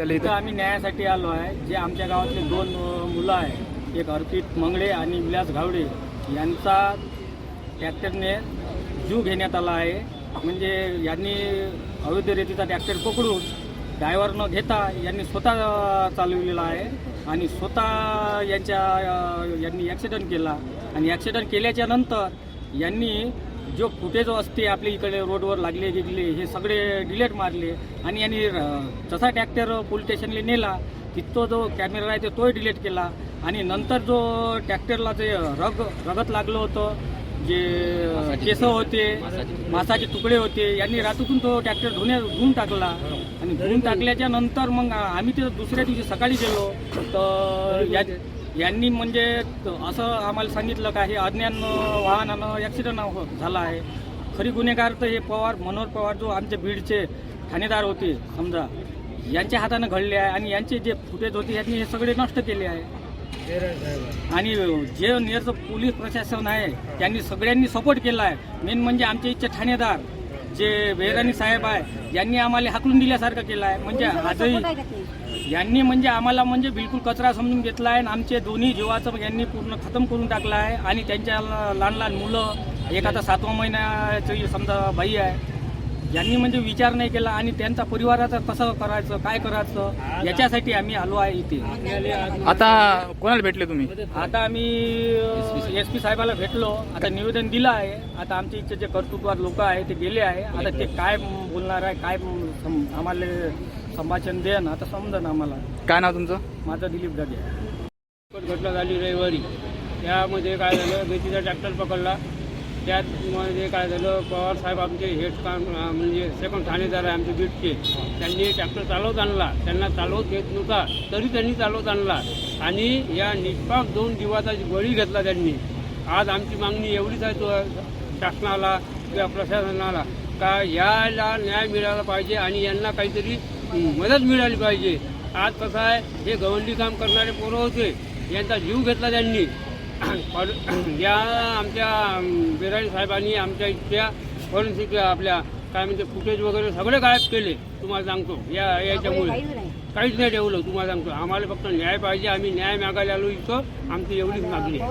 इथं आम्ही न्यायासाठी आलो आहे. जे आमच्या गावातले दोन मुलं आहे एक अर्पित मंगळे आणि विलास घावडे यांचा ट्रॅक्टरने जीव घेण्यात आला आहे. म्हणजे यांनी अवैध रेतीचा ट्रॅक्टर पकडून ड्रायव्हर न घेता यांनी स्वतः चालवलेला आहे. आणि स्वतः यांच्या यांनी ॲक्सिडेंट केला. आणि ॲक्सिडेंट केल्याच्यानंतर यांनी जो फुटेज असते आपल्या इकडे रोडवर लागले गिगले हे सगळे डिलेट मारले आणि यांनी जसा ट्रॅक्टर पोलीस स्टेशनला नेला तिथं जो कॅमेरा आहे ते तोही डिलीट केला. आणि नंतर जो ट्रॅक्टरला जे रग रगत लागलं होतं जे केस होते. मासाचे तुकडे होते यांनी रात्रीतून तो ट्रॅक्टर धुण्या धुवून टाकला. आणि धुवून टाकल्याच्या नंतर मग आम्ही ते दुसऱ्या दिवशी सकाळी गेलो. तर या यांनी म्हणजे असं आम्हाला सांगितलं का हे अज्ञान वाहनानं ॲक्सिडंट झाला आहे. खरी गुन्हेगार तर हे पवार मनोहर पवार जो आमचे बीडचे ठाणेदार होते समजा यांच्या हातानं घडले आहे आणि यांचे जे फुटेज होते यांनी हे सगळे नष्ट केले आहे. आणि जे नियरचं पोलीस प्रशासन आहे त्यांनी सगळ्यांनी सपोर्ट केला आहे. मेन म्हणजे आमचे इथचे ठाणेदार. जे बेहरानी साहेब आहे यांनी आम्हाला हाकलून दिल्यासारखं केलं आहे. म्हणजे आजही यांनी म्हणजे आम्हाला म्हणजे बिलकुल कचरा समजून घेतला आहे आणि आमचे दोन्ही जीवाचं यांनी पूर्ण खतम करून टाकलं आहे. आणि त्यांच्या लहान लहान मुलं एक आता सातवा महिन्याची समजा बाई आहे यांनी म्हणजे विचार नाही केला आणि त्यांचा परिवाराचं कसं करायचं काय करायचं याच्यासाठी आम्ही आलो आहे इथे. आता कोणाला भेटले तुम्ही? आता आम्ही एस पी साहेबाला भेटलो. आता निवेदन दिलं आहे. आता आमच्या इथचे जे कर्तृत्वार लोक आहे ते गेले आहे. आता ते काय बोलणार आहे काय आम्हाला संभाषण देन आता समजन आम्हाला. काय नाव तुमचं? माझं दिलीप गाडी घटना झाली रविवारी. त्यामध्ये काय झालं मेथीचा ट्रॅक्टर पकडला. त्यात मध्ये काय झालं पवार साहेब आमचे हेड काम म्हणजे सेकंड ठाणेदार आहे आमचे बीटचे त्यांनी ट्रॅक्टर चालवत आणला. त्यांना चालवत येत नव्हता तरी त्यांनी चालवत आणला. आणि या निष्पाप दोन दिवसाचा बळी घेतला त्यांनी. आज आमची मागणी एवढीच आहे तो शासनाला किंवा प्रशासनाला का याला न्याय मिळाला पाहिजे आणि यांना काहीतरी मदत मिळाली पाहिजे. आज कसं आहे हे गवंडी काम करणारे पोरं होते यांचा जीव घेतला त्यांनी. या आमच्या बिराणी साहेबांनी आमच्या इथल्या फॉरेन्सिक आपल्या काय म्हणजे फुटेज वगैरे सगळे गायब केले तुम्हाला सांगतो. या याच्यामुळे. काहीच नाही. ठेवलं तुम्हाला सांगतो. आम्हाला फक्त न्याय पाहिजे आम्ही न्याय मागायला आलो इथं. आमची एवढीच मागणी आहे.